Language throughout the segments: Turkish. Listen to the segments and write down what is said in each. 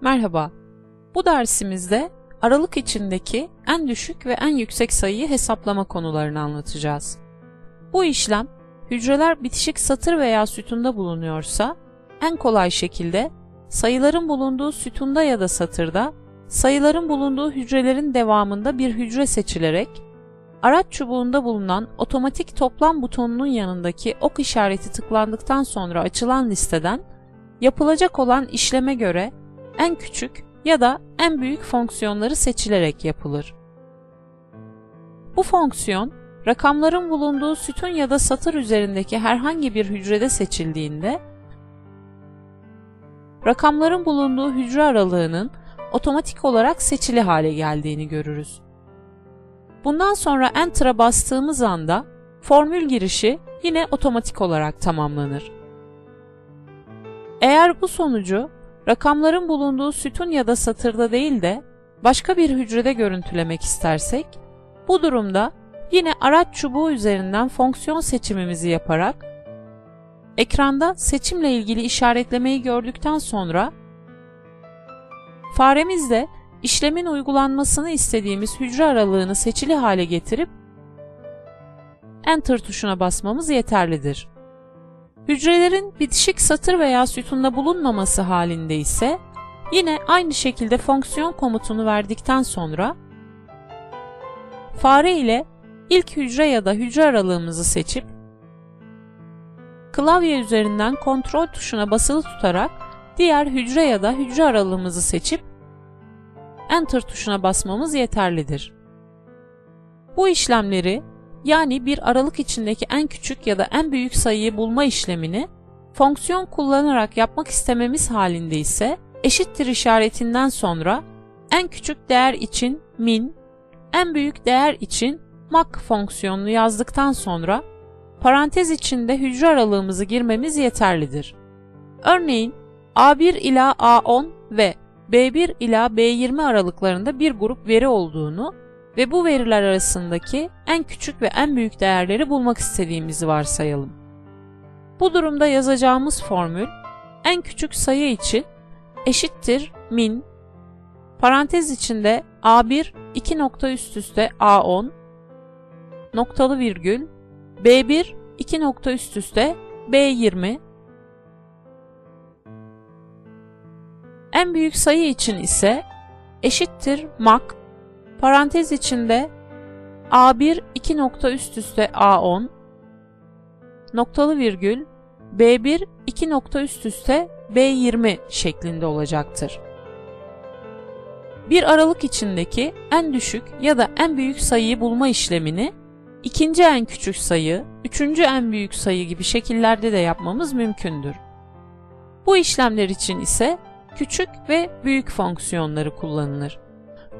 Merhaba. Bu dersimizde aralık içindeki en düşük ve en yüksek sayıyı hesaplama konularını anlatacağız. Bu işlem hücreler bitişik satır veya sütunda bulunuyorsa en kolay şekilde sayıların bulunduğu sütunda ya da satırda sayıların bulunduğu hücrelerin devamında bir hücre seçilerek araç çubuğunda bulunan otomatik toplam butonunun yanındaki ok işareti tıklandıktan sonra açılan listeden yapılacak olan işleme göre en küçük ya da en büyük fonksiyonları seçilerek yapılır. Bu fonksiyon, rakamların bulunduğu sütun ya da satır üzerindeki herhangi bir hücrede seçildiğinde, rakamların bulunduğu hücre aralığının otomatik olarak seçili hale geldiğini görürüz. Bundan sonra Enter'a bastığımız anda formül girişi yine otomatik olarak tamamlanır. Eğer bu sonucu rakamların bulunduğu sütun ya da satırda değil de başka bir hücrede görüntülemek istersek, bu durumda yine araç çubuğu üzerinden fonksiyon seçimimizi yaparak ekranda seçimle ilgili işaretlemeyi gördükten sonra faremizle işlemin uygulanmasını istediğimiz hücre aralığını seçili hale getirip Enter tuşuna basmamız yeterlidir. Hücrelerin bitişik satır veya sütunda bulunmaması halinde ise yine aynı şekilde fonksiyon komutunu verdikten sonra fare ile ilk hücre ya da hücre aralığımızı seçip klavye üzerinden kontrol tuşuna basılı tutarak diğer hücre ya da hücre aralığımızı seçip Enter tuşuna basmamız yeterlidir. Bu işlemleri yani bir aralık içindeki en küçük ya da en büyük sayıyı bulma işlemini fonksiyon kullanarak yapmak istememiz halinde ise eşittir işaretinden sonra en küçük değer için min, en büyük değer için mak fonksiyonunu yazdıktan sonra parantez içinde hücre aralığımızı girmemiz yeterlidir. Örneğin A1 ila A10 ve B1 ila B20 aralıklarında bir grup veri olduğunu ve bu veriler arasındaki en küçük ve en büyük değerleri bulmak istediğimizi varsayalım. Bu durumda yazacağımız formül en küçük sayı için eşittir min parantez içinde A1 2 nokta üst üste A10 noktalı virgül B1 2 nokta üst üste B20 En büyük sayı için ise eşittir mak parantez içinde A1 2 nokta üst üste A10 noktalı virgül B1 2 nokta üst üste B20 şeklinde olacaktır. Bir aralık içindeki en düşük ya da en büyük sayıyı bulma işlemini ikinci en küçük sayı, üçüncü en büyük sayı gibi şekillerde de yapmamız mümkündür. Bu işlemler için ise küçük ve büyük fonksiyonları kullanılır.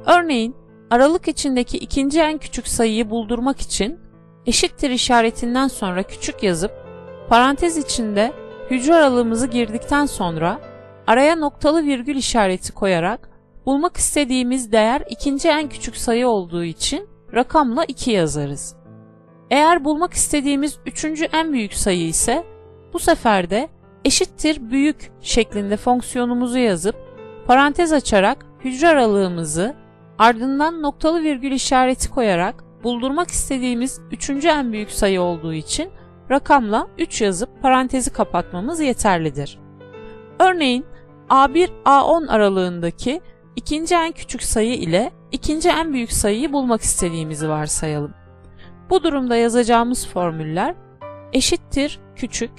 Örneğin aralık içindeki ikinci en küçük sayıyı buldurmak için eşittir işaretinden sonra küçük yazıp parantez içinde hücre aralığımızı girdikten sonra araya noktalı virgül işareti koyarak bulmak istediğimiz değer ikinci en küçük sayı olduğu için rakamla 2 yazarız. Eğer bulmak istediğimiz üçüncü en büyük sayı ise bu sefer de eşittir büyük şeklinde fonksiyonumuzu yazıp parantez açarak hücre aralığımızı ardından noktalı virgül işareti koyarak buldurmak istediğimiz üçüncü en büyük sayı olduğu için rakamla 3 yazıp parantezi kapatmamız yeterlidir. Örneğin A1-A10 aralığındaki ikinci en küçük sayı ile ikinci en büyük sayıyı bulmak istediğimizi varsayalım. Bu durumda yazacağımız formüller eşittir küçük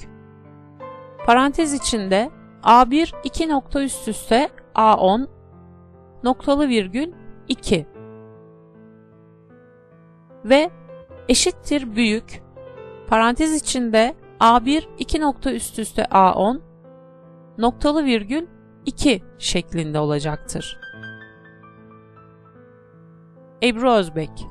parantez içinde A1 2 nokta üst üste A10 noktalı virgül 2 ve eşittir büyük parantez içinde A1 2 nokta üst üste A10 noktalı virgül 2 şeklinde olacaktır. Ebru Özbek